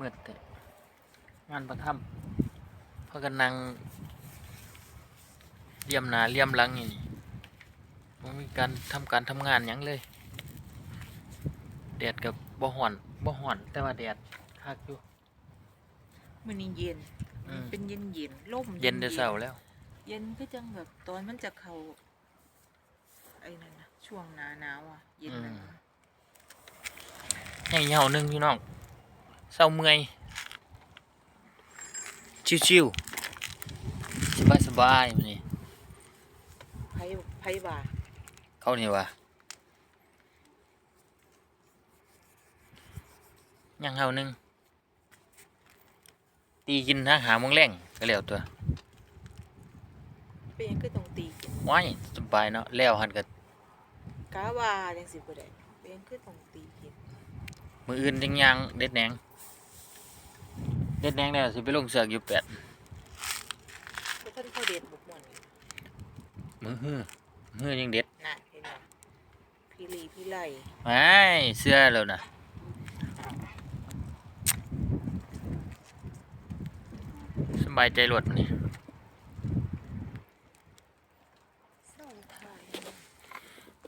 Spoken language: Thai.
มืดแต่งานประทับพากันนั่งเลี่ยมหนาเลี่ยมหลังอยู่นี่มันมีการทำการทำงานหยังเลยแดดกับบ่ห่อนบ่ห่อน แต่ว่าแดดคักอยู่มันนี่เย็นอืมเป็นเย็นเย็นๆล่มเย็นแต่เช้าแล้ว เย็นก็จังแบบตอนมันจะเข้าไอ้นั่นนะช่วงหนาหนาวอะเย็นนะอืมยังเหี่ยวหนึงพี่น้อง เศร้าเมื่อย ชิวๆ สบายสบายๆมื้อนี้ไผ่ไผ่บ่าเขานี่วะยังเฮาหนึง ตีกินทางหาโมงแรงก็แล้วตัว เป็นหยังคือต้องตีกันว้ายสบายเนาะแล้วหันก็กาว่าจังสิบ่ได้เป็นหยังคือต้องตีกันมืออื่นจังยังเด็ดแหนง เด็ดแดงแล้วสิไปลงเสือกอยู่แปดเขาเด็ดบุม่วนนี่มือฮื้อมือยังเด็ดพี่ลีพี่ไล่ไม่เสื้อแล้วนะสบายใจหลดมานี่ ส่งทาย